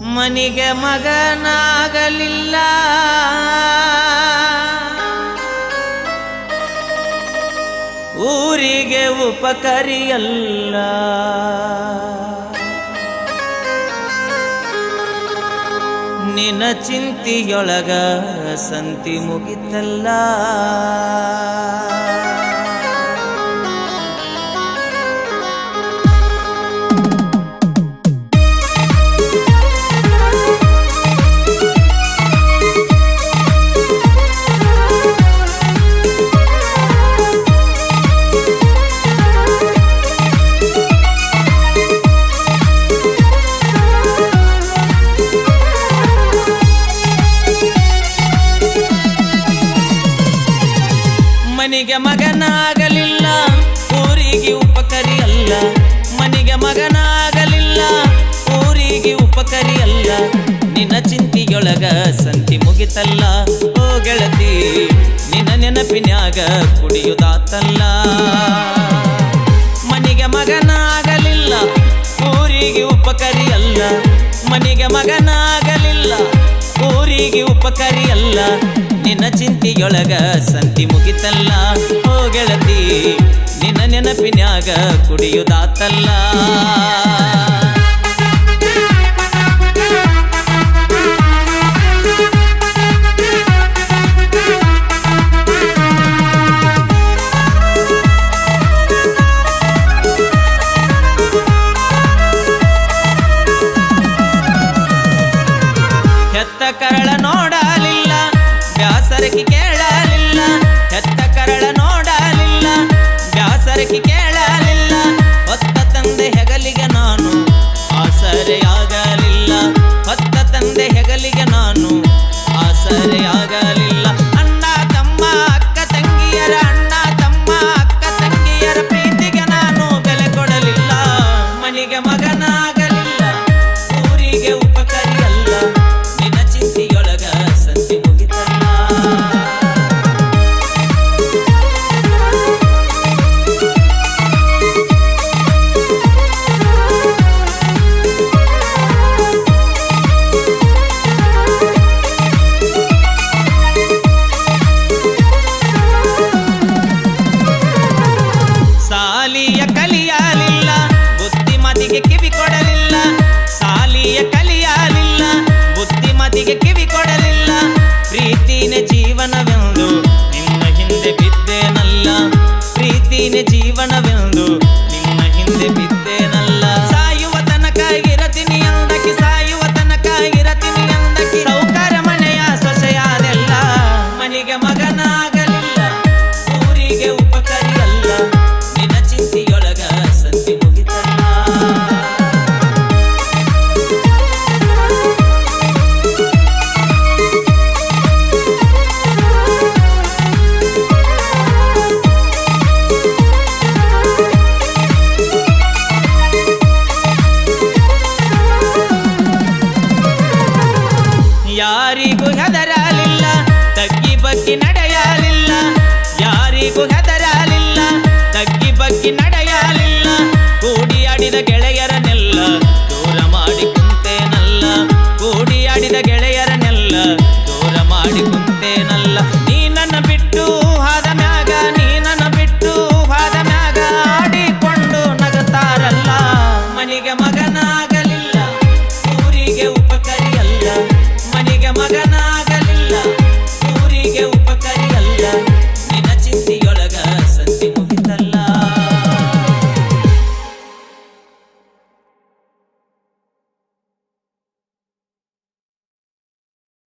ಮನಿಗೆ ಮಗನಾಗಲಿಲ್ಲ. ಊರಿಗೆ ಉಪಕರಿಯಲ್ಲ. ನಿನ ಚಿಂತಿಯೊಳಗ ಸಂತಿ ಮುಗಿತಲ್ಲ. ಮನಿಗೆ ಮಗನಾಗಲಿಲ್ಲ, ಊರಿಗೆ ಉಪಕರಿಯಲ್ಲ. ಮನಿಗೆ ಮಗನಾಗಲಿಲ್ಲ, ಊರಿಗೆ ಉಪಕರಿಯಲ್ಲ. ನಿನ್ನ ಚಿಂತಿಯೊಳಗ ಸಂತಿ ಮುಗಿತಲ್ಲ, ಓ ಗೆಳತಿ, ನಿನ್ನ ನೆನಪಿನ್ಯಾಗ ಕುಡಿಯುದಾತಲ್ಲ. ಮನಿಗೆ ಮಗನಾಗಲಿಲ್ಲ, ಊರಿಗೆ ಉಪಕರಿಯಲ್ಲ. ಮನಿಗೆ ಮಗನಾಗಲಿಲ್ಲ, ಊರಿಗೆ ಉಪಕರಿಯಲ್ಲ. ನಿನ್ನ ಚಿಂತಿಯೊಳಗ ಸಂತಿ ಮುಗಿತಲ್ಲ? ಓ ಗೆಳತಿ ನಿನ್ನ ನೆನಪಿನ್ಯಾಗ ಕುಡಿಯುದಾತಲ್ಲ? ತಂದೆ ಹೆಗಲಿಗೆ ನಾನು ಸಾಯುವ ತನಕ ಸಾಯುವ ತನಕ ಮಗನಾಗಲಿಲ್ಲ ಯಾರಿಗೂ ಹೆದರಲಿಲ್ಲ, ತಗ್ಗಿ ಬಗ್ಗಿ ನಡೆಯಲಿಲ್ಲ, ಕೂಡಿ ಆಡಿದ ಗೆಳೆಯರನ್ನೆಲ್ಲ ದೂರ ಮಾಡಿ ಕುಂತೇನಲ್ಲ, ಕೂಡಿ ಆಡಿದ ಗೆಳೆಯರನ್ನೆಲ್ಲ ದೂರ ಮಾಡಿ ಕುಂತೇನಲ್ಲ. ನೀ ನನ್ನ ಬಿಟ್ಟು ಹಾದ ಮ್ಯಾಗ, ನೀ ನನ್ನ ಬಿಟ್ಟು ಹಾದ ಮ್ಯಾಗ ಆಡಿಕೊಂಡು ನಗತಾರಲ್ಲ. ಮನಿಗೆ ಮಗನಾಗಲಿಲ್ಲ, ಊರಿಗೆ ಉಪಕರಿಯಲ್ಲ, ಮನಿಗೆ ಮಗನಾಗಲಿಲ್ಲ